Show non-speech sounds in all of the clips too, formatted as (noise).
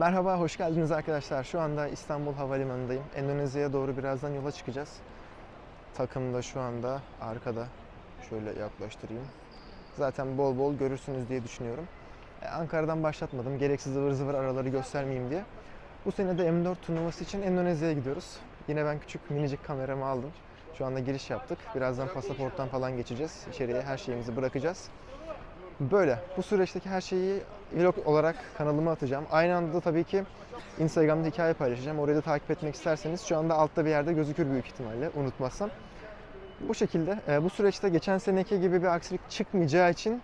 Merhaba, hoş geldiniz arkadaşlar. Şu anda İstanbul Havalimanı'ndayım. Endonezya'ya doğru birazdan yola çıkacağız. Takım da şu anda arkada. Şöyle yaklaştırayım. Zaten bol bol görürsünüz diye düşünüyorum. E, Ankara'dan başlatmadım. Gereksiz ıvır zıvır araları göstermeyeyim diye. Bu sene de M4 turnuvası için Endonezya'ya gidiyoruz. Yine ben küçük minicik kameramı aldım. Şu anda giriş yaptık. Birazdan pasaporttan falan geçeceğiz. İçeriye her şeyimizi bırakacağız. Böyle. Bu süreçteki her şeyi vlog olarak kanalıma atacağım. Aynı anda da tabii ki Instagram'da hikaye paylaşacağım. Orayı da takip etmek isterseniz şu anda altta bir yerde gözükür büyük ihtimalle unutmazsam. Bu şekilde e, bu süreçte geçen seneki gibi bir aksilik çıkmayacağı için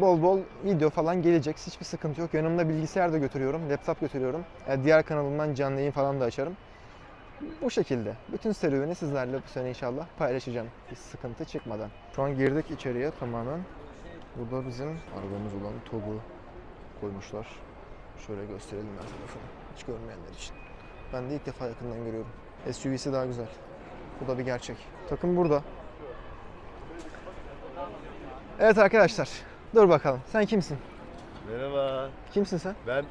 bol bol video falan gelecek. Hiçbir sıkıntı yok. Yanımda bilgisayar da götürüyorum, laptop götürüyorum. E, diğer kanalımdan canlı yayın falan da açarım. Bu şekilde. Bütün serüveni sizlerle bu sene inşallah paylaşacağım. Bir sıkıntı çıkmadan. Şu an girdik içeriye tamamen. Burada bizim arabamız olan TOG'u koymuşlar. Şöyle gösterelim her tarafını. Hiç görmeyenler için. Ben de ilk defa yakından görüyorum. SUV'si daha güzel. Bu da bir gerçek. Takım burada. Evet arkadaşlar. Dur bakalım. Sen kimsin? Merhaba. Kimsin sen? Ben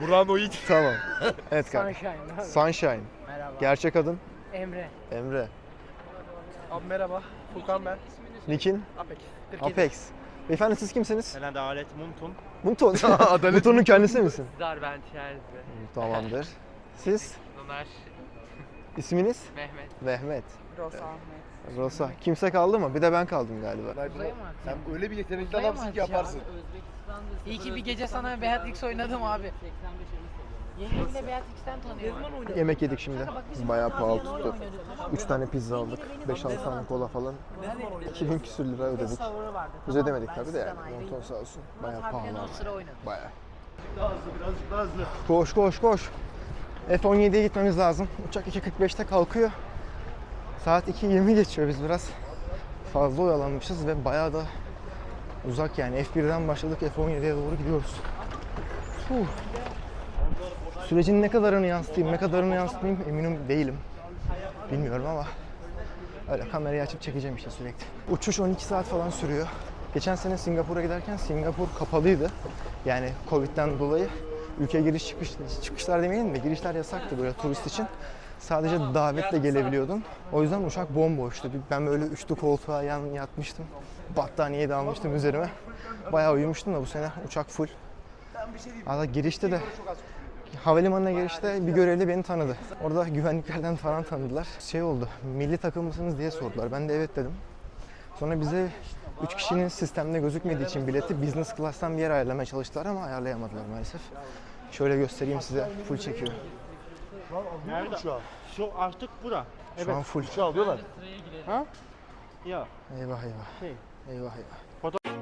Buran Oğit. Tamam. (laughs) Evet kanka. Sunshine. Sunshine. Merhaba. Gerçek adın Emre. Emre. Abi merhaba. Furkan ben. Nick'in Apex. 47. Apex. Beyefendi siz kimsiniz? Ben (laughs) Adalet Muntun. Mutlu. Mutlu'nun kendisi misin? Darben Çerzi. Tamamdır. Siz? Ömer. İsminiz? Mehmet. Mehmet. Rosa Ahmet. Rosa. Kimse kaldı mı? Bir de ben kaldım galiba. Uzaya mı Sen öyle bir yetenekli adamsın ki yaparsın. İyi ki bir gece sana Beatrix oynadım abi. Yengemle Beatrix'ten tanıyorum. Yemek yedik şimdi. Bayağı pahalı tuttu. Oynadık, tamam mı? 3 tane pizza aldık. 5-6 tane kola falan. 2000 küsür lira ödedik. Biz ödemedik tabii de yani. Monton sağ olsun. Bayağı pahalı. Bayağı. Birazcık daha hızlı. Koş koş koş. F-17'ye gitmemiz lazım. Uçak 2.45'te kalkıyor. Saat 2.20 geçiyor biz biraz. Fazla oyalanmışız ve bayağı da uzak yani. F1'den başladık F-17'ye doğru gidiyoruz. Huh. Sürecin ne kadarını yansıtayım, ne kadarını yansıtmayayım eminim değilim. Bilmiyorum ama öyle kamerayı açıp çekeceğim işte sürekli. Uçuş 12 saat falan sürüyor. Geçen sene Singapur'a giderken Singapur kapalıydı. Yani Covid'den dolayı ülke giriş çıkış çıkışlar demeyelim de girişler yasaktı böyle turist için. Sadece davetle gelebiliyordun. O yüzden uçak bomboştu. Ben böyle üçlü koltuğa yan yatmıştım. Battaniyeyi de almıştım üzerime. Bayağı uyumuştum da bu sene uçak full. Hatta girişte de Havalimanına girişte bir görevli beni tanıdı. Orada güvenliklerden falan tanıdılar. Şey oldu, milli takım mısınız diye sordular. Ben de evet dedim. Sonra bize 3 kişinin sistemde gözükmediği için bileti business class'tan bir yer ayarlamaya çalıştılar ama ayarlayamadılar maalesef. Şöyle göstereyim size. Full çekiyor. Nerede? Şu an. Şu artık bura. Şu an full. Şu alıyorlar. Ya. Eyvah eyvah. Şey. Eyvah eyvah.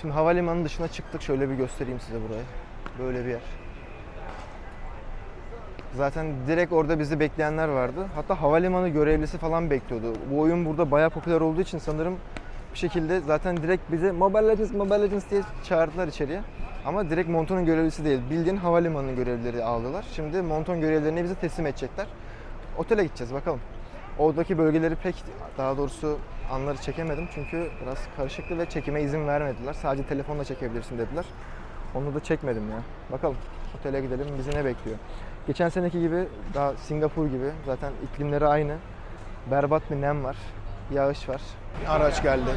Şimdi havalimanı dışına çıktık. Şöyle bir göstereyim size burayı. Böyle bir yer. Zaten direkt orada bizi bekleyenler vardı. Hatta havalimanı görevlisi falan bekliyordu. Bu oyun burada bayağı popüler olduğu için sanırım bir şekilde zaten direkt bizi Mobile Legends, Mobile Legends diye çağırdılar içeriye. Ama direkt Monton'un görevlisi değil. Bildiğin havalimanı görevlileri aldılar. Şimdi Monton görevlerini bize teslim edecekler. Otele gideceğiz bakalım. Oradaki bölgeleri pek daha doğrusu anları çekemedim çünkü biraz karışıktı ve çekime izin vermediler. Sadece telefonla çekebilirsin dediler. Onu da çekmedim ya. Bakalım otele gidelim bizi ne bekliyor. Geçen seneki gibi daha Singapur gibi zaten iklimleri aynı. Berbat bir nem var. Yağış var. Araç geldi.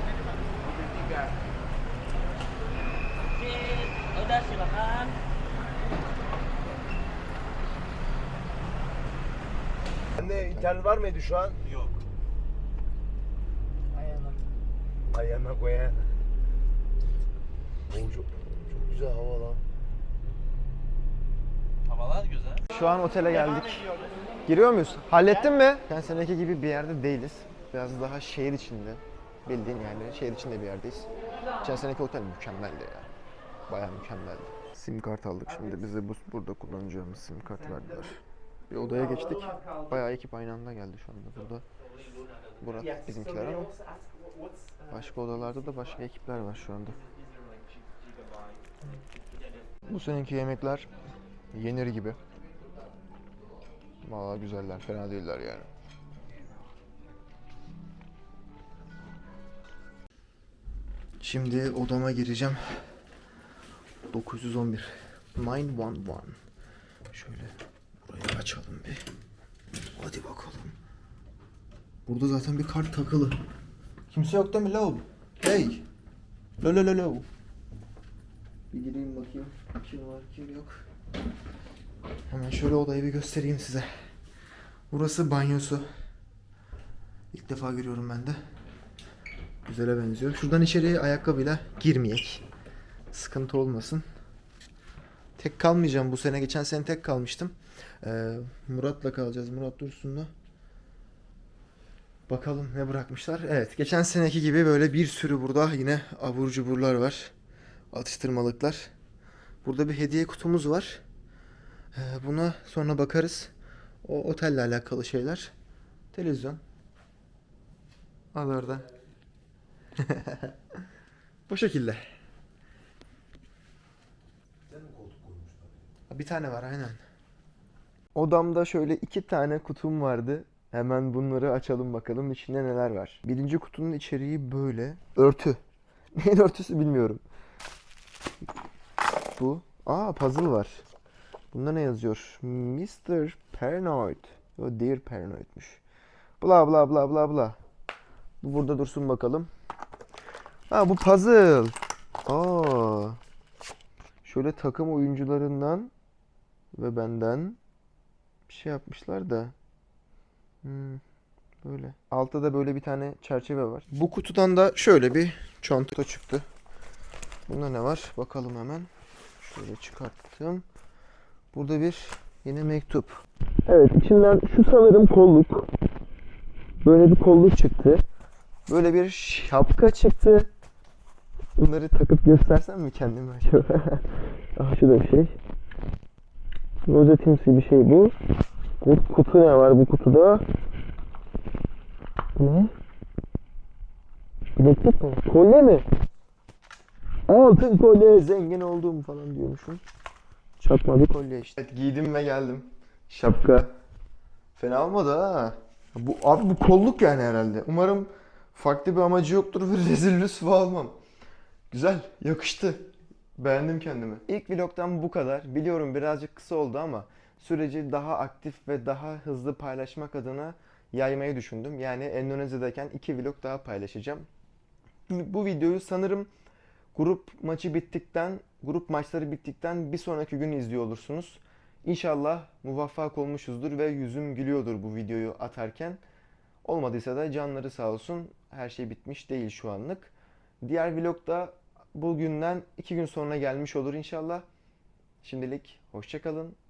Sende internet var mıydı şu an? Yok. Ayağına koyana. Oo, çok, çok güzel hava lan. Havalar güzel. Şu an otele geldik. Giriyor muyuz? Hallettin mi? Geçen seneki gibi bir yerde değiliz. Biraz daha şehir içinde. Bildiğin yani şehir içinde bir yerdeyiz. Geçen seneki otel mükemmeldi ya. Bayağı mükemmeldi. Sim kart aldık şimdi. Bize bu, burada kullanacağımız sim kart verdiler. Bir odaya geçtik. Bayağı ekip aynı anda geldi şu anda burada. Burası bizimkiler ama başka odalarda da başka ekipler var şu anda. Bu seneki yemekler yenir gibi. Vallahi güzeller, fena değiller yani. Şimdi odama gireceğim. 911 911 Şöyle burayı açalım bir. Hadi bakalım. Burada zaten bir kart takılı. Kimse yok değil mi lav? Hey. Lo lo lo lo. Bir gireyim bakayım. Kim var kim yok. Hemen şöyle odayı bir göstereyim size. Burası banyosu. İlk defa görüyorum ben de. Güzele benziyor. Şuradan içeriye ayakkabıyla girmeyek. Sıkıntı olmasın. Tek kalmayacağım bu sene. Geçen sene tek kalmıştım. Ee, Murat'la kalacağız. Murat Dursun'la. Bakalım ne bırakmışlar. Evet geçen seneki gibi böyle bir sürü burada yine abur cuburlar var. Atıştırmalıklar. Burada bir hediye kutumuz var. Ee, buna sonra bakarız. O otelle alakalı şeyler. Televizyon. Orada. (laughs) Bu şekilde. Bir tane var aynen. Odamda şöyle iki tane kutum vardı. Hemen bunları açalım bakalım içinde neler var. Birinci kutunun içeriği böyle. Örtü. (laughs) Neyin örtüsü bilmiyorum. Bu. Aa puzzle var. Bunda ne yazıyor? Mr. Paranoid. O Dear Paranoid'muş. Bla bla bla bla bla. Bu burada dursun bakalım. Ha bu puzzle. Aa. Şöyle takım oyuncularından ve benden bir şey yapmışlar da. Hmm, böyle. Altta da böyle bir tane çerçeve var. Bu kutudan da şöyle bir çanta çıktı. Bunda ne var? Bakalım hemen. Şöyle çıkarttım. Burada bir yine mektup. Evet içinden şu sanırım kolluk. Böyle bir kolluk çıktı. Böyle bir şapka çıktı. Bunları takıp göstersem mi kendime acaba? (laughs) ah şu da bir şey. Rozetimsi bir şey bu. Bu kutu ne var bu kutuda? Ne? Bileklik mi? Kolye mi? Altın kolye zengin oldum falan diyormuşum. Çakma bir kolye işte. Evet giydim ve geldim. Şapka. Fena olmadı ha. Bu, abi bu kolluk yani herhalde. Umarım farklı bir amacı yoktur ve (laughs) rezil rüsva olmam. Güzel, yakıştı. Beğendim kendimi. İlk vlogdan bu kadar. Biliyorum birazcık kısa oldu ama süreci daha aktif ve daha hızlı paylaşmak adına yaymayı düşündüm. Yani Endonezya'dayken iki vlog daha paylaşacağım. Bu videoyu sanırım grup maçı bittikten, grup maçları bittikten bir sonraki gün izliyor olursunuz. İnşallah muvaffak olmuşuzdur ve yüzüm gülüyordur bu videoyu atarken. Olmadıysa da canları sağ olsun. Her şey bitmiş değil şu anlık. Diğer vlog da bugünden iki gün sonra gelmiş olur inşallah. Şimdilik hoşçakalın.